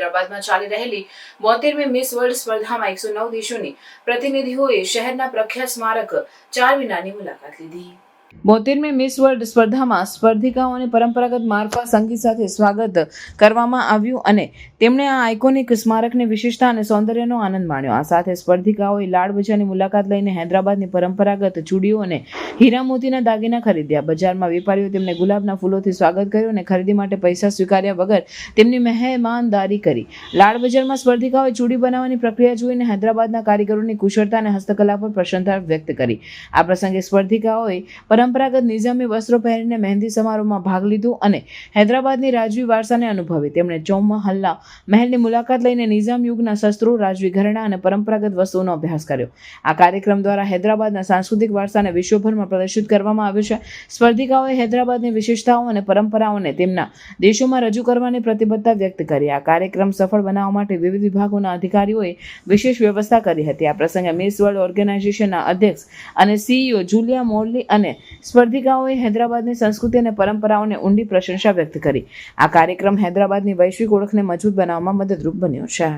હૈદરાબાદમાં ચાલી રહેલી બોતેરમી મિસ વર્લ્ડ સ્પર્ધામાં એકસો નવ દેશોની પ્રતિનિધિઓએ શહેરના પ્રખ્યાત સ્મારક ચાર મિનારની મુલાકાત લીધી. બોતેરમી મિસ વર્લ્ડ સ્પર્ધામાં સ્પર્ધિકાઓને પરંપરાગત મારફા સંગીત સાથે સ્વાગત કરવામાં આવ્યું અને તેમણે આ આઇકોનિક સ્મારકની વિશેષતા અને સૌંદર્યનો આનંદ માણ્યો. આ સાથે સ્પર્ધિકાઓએ લાડ મુલાકાત લઈને હૈદરાબાદની પરંપરાગત ચૂડીઓ અને હીરા દાગીના ખરીદ્યા. બજારમાં વેપારીઓ તેમને ગુલાબના ફૂલોથી સ્વાગત કર્યું અને ખરીદી માટે પૈસા સ્વીકાર્યા વગર તેમની મહેમાનદારી કરી. લાડ બજારમાં સ્પર્ધિકાઓએ ચૂડી બનાવવાની પ્રક્રિયા જોઈને હૈદરાબાદના કારીગરોની કુશળતા અને હસ્તકલા પર પ્રશંસા વ્યક્ત કરી. આ પ્રસંગે સ્પર્ધિકાઓએ પરંપરાગત નિઝામી વસ્ત્રો પહેરીને મહેંદી સમારોહમાં ભાગ લીધો અને હૈદરાબાદની રાજવી વારસાને અનુભવી. તેમણે ચૌમહલ્લા મહેલની મુલાકાત લઈને નિઝામ યુગના શસ્ત્રો, રાજવી ઘરેણા અને પરંપરાગત વસ્તુઓનો અભ્યાસ કર્યો. આ કાર્યક્રમ દ્વારા હૈદરાબાદના સાંસ્કૃતિક વારસાને વિશ્વભરમાં પ્રદર્શિત કરવામાં આવ્યો છે. સ્પર્ધિકાઓએ હૈદરાબાદની વિશેષતાઓ અને પરંપરાઓને તેમના દેશોમાં રજૂ કરવાની પ્રતિબદ્ધતા વ્યક્ત કરી. આ કાર્યક્રમ સફળ બનાવવા માટે વિવિધ વિભાગોના અધિકારીઓએ વિશેષ વ્યવસ્થા કરી હતી. આ પ્રસંગે મિસ વર્લ્ડ ઓર્ગેનાઇઝેશનના અધ્યક્ષ અને સીઈઓ જુલિયા મોરલી અને સ્પર્ધિકાઓએ હૈદરાબાદની સંસ્કૃતિ અને પરંપરાઓને ઊંડી પ્રશંસા વ્યક્ત કરી. આ કાર્યક્રમ હૈદરાબાદની વૈશ્વિક ઓળખને મજબૂત બનાવવામાં મદદરૂપ બન્યો છે.